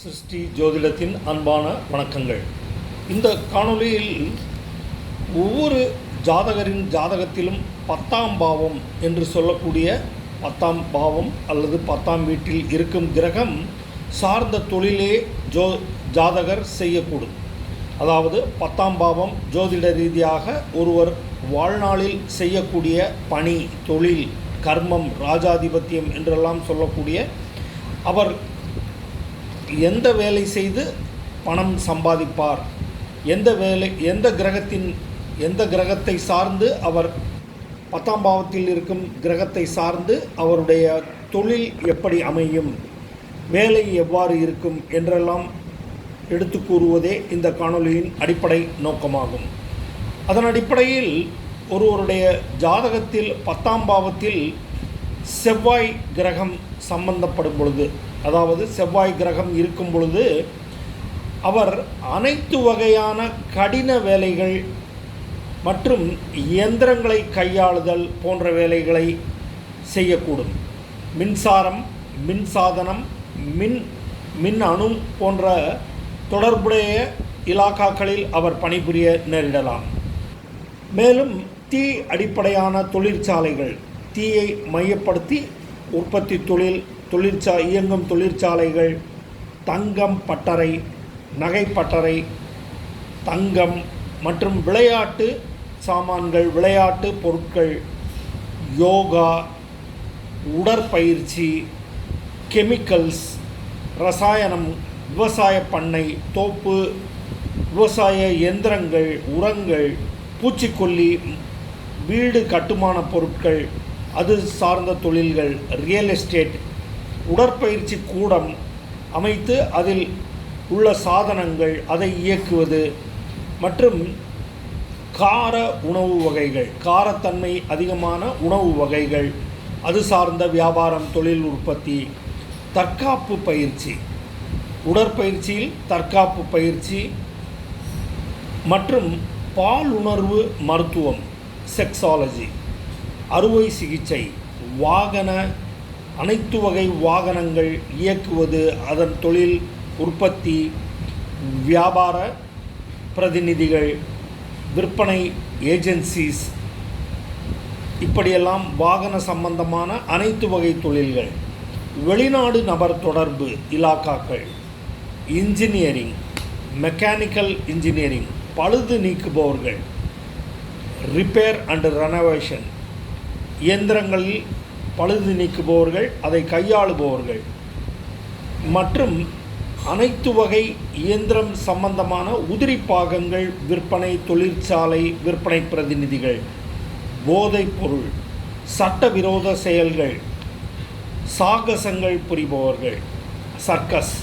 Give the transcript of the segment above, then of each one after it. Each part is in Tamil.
சிருஷ்டி ஜோதிடத்தின் அன்பான வணக்கங்கள். இந்த காணொளியில் ஒவ்வொரு ஜாதகரின் ஜாதகத்திலும் பத்தாம் பாவம் என்று சொல்லக்கூடிய பத்தாம் பாவம் அல்லது பத்தாம் வீட்டில் இருக்கும் கிரகம் சார்ந்த தொழிலே ஜோ ஜாதகர் செய்யக்கூடும். அதாவது பத்தாம் பாவம் ஜோதிட ரீதியாக ஒருவர் வாழ்நாளில் செய்யக்கூடிய பணி தொழில் கர்மம் ராஜாதிபத்தியம் என்றெல்லாம் சொல்லக்கூடிய அவர் எந்த வேலை செய்து பணம் சம்பாதிப்பார்? எந்த வேலை எந்த கிரகத்தின் எந்த கிரகத்தை சார்ந்து அவர் பத்தாம் பாவத்தில் இருக்கும் கிரகத்தை சார்ந்து அவருடைய தொழில் எப்படி அமையும்? வேலை எவ்வாறு இருக்கும்? என்றெல்லாம் எடுத்து கூறுவதே இந்த காணொலியின் அடிப்படை நோக்கமாகும். அதன் அடிப்படையில் ஒருவருடைய ஜாதகத்தில் பத்தாம் பாவத்தில் செவ்வாய் கிரகம் சம்பந்தப்படும் பொழுது அதாவது செவ்வாய் கிரகம் இருக்கும் பொழுது அவர் அனைத்து வகையான கடின வேலைகள் மற்றும் இயந்திரங்களை கையாளுதல் போன்ற வேலைகளை செய்யக்கூடும். மின்சாரம் மின்சாதனம் மின் மின் அணு போன்ற தொடர்புடைய இலாக்காக்களில் அவர் பணிபுரிய நேரிடலாம். மேலும் தீ அடிப்படையான தொழிற்சாலைகள் தீயை மையப்படுத்தி உற்பத்தி தொழில் தொழிற்சா இயங்கும் தொழிற்சாலைகள் தங்கம் பட்டறை நகை பட்டறை தங்கம் மற்றும் விளையாட்டு சாமான்கள் விளையாட்டு பொருட்கள் யோகா உடற்பயிற்சி கெமிக்கல்ஸ் ரசாயனம் விவசாய பண்ணை தோப்பு விவசாய இயந்திரங்கள் உரங்கள் பூச்சிக்கொல்லி வீடு கட்டுமான பொருட்கள் அது சார்ந்த தொழில்கள் ரியல் எஸ்டேட் உடற்பயிற்சி கூடம் அமைத்து அதில் உள்ள சாதனங்கள் அதை இயக்குவது மற்றும் கார உணவு வகைகள் காரத்தன்மை அதிகமான உணவு வகைகள் அது சார்ந்த வியாபாரம் தொழில் உற்பத்தி தற்காப்பு பயிற்சி உடற்பயிற்சியில் தற்காப்பு பயிற்சி மற்றும் பாலுணர்வு மருத்துவம் செக்ஸாலஜி அறுவை சிகிச்சை வாகன அனைத்து வகை வாகனங்கள் இயக்குவது அதன் தொழில் உற்பத்தி வியாபார பிரதிநிதிகள் விற்பனை ஏஜென்சிஸ் இப்படியெல்லாம் வாகன சம்பந்தமான அனைத்து வகை தொழில்கள் வெளிநாடு நபர் தொடர்பு இலாக்காக்கள் இன்ஜினியரிங் மெக்கானிக்கல் இன்ஜினியரிங் பழுது நீக்குபவர்கள் ரிப்பேர் அண்ட் ரெனோவேஷன் இயந்திரங்களில் பழுது நீக்குபவர்கள் அதை கையாளுபவர்கள். மற்றும் அனைத்து வகை இயந்திரம் சம்பந்தமான உதிரி பாகங்கள் விற்பனை தொழிற்சாலை விற்பனை பிரதிநிதிகள் போதைப் பொருள் சட்டவிரோத செயல்கள் சாகசங்கள் புரிபவர்கள் சர்க்கஸ்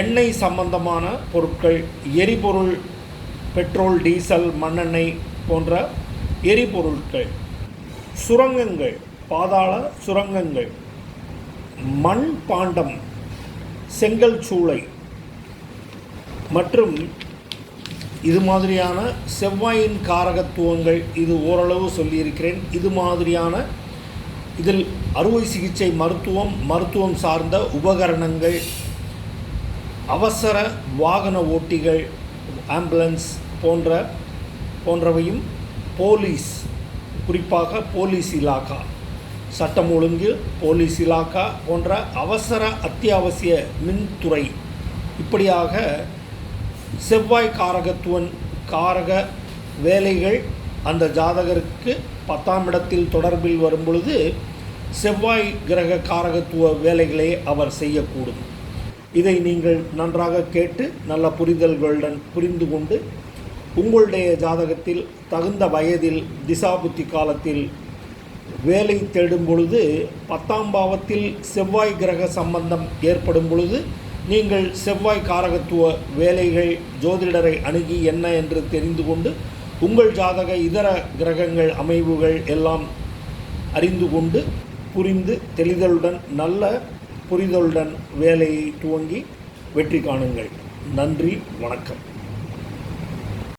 எண்ணெய் சம்பந்தமான பொருட்கள் எரிபொருள் பெட்ரோல் டீசல் மண்ணெண்ணெய் போன்ற எரிபொருட்கள். சுரங்கங்கள் பாதாள சுரங்கங்கள் மண் பாண்டம் செங்கல் சூளை மற்றும் இது மாதிரியான செவ்வாயின் காரகத்துவங்கள் இது ஓரளவு சொல்லியிருக்கிறேன். இது மாதிரியான இதில் அறுவை சிகிச்சை மருத்துவம் மருத்துவம் சார்ந்த உபகரணங்கள் அவசர வாகன ஓட்டிகள் ஆம்புலன்ஸ் போன்ற போன்றவையும் போலீஸ் குறிப்பாக போலீஸ் இலாக்கா சட்டம் ஒழுங்கு போலீஸ் இலாக்கா போன்ற அவசர அத்தியாவசிய மின்துறை. இப்படியாக செவ்வாய் காரகத்துவன் காரக வேலைகள் அந்த ஜாதகருக்கு பத்தாம் இடத்தில் தொடர்பில் வரும் பொழுது செவ்வாய் கிரக காரகத்துவ வேலைகளை அவர் செய்யக்கூடும். இதை நீங்கள் நன்றாக கேட்டு நல்ல புரிதல்களுடன் புரிந்து கொண்டு உங்களுடைய ஜாதகத்தில் தகுந்த வயதில் திசாபுத்தி காலத்தில் வேலை தேடும் பொழுது பத்தாம் பாவத்தில் செவ்வாய் கிரக சம்பந்தம் ஏற்படும் பொழுது நீங்கள் செவ்வாய் காரகத்துவ வேலைகள் ஜோதிடரை அணுகி என்ன என்று தெரிந்து கொண்டு உங்கள் ஜாதக இதர கிரகங்கள் அமைவுகள் எல்லாம் அறிந்து கொண்டு புரிந்து தெளிதலுடன் நல்ல புரிதலுடன் வேலையை துவங்கி வெற்றி காணுங்கள். நன்றி வணக்கம்.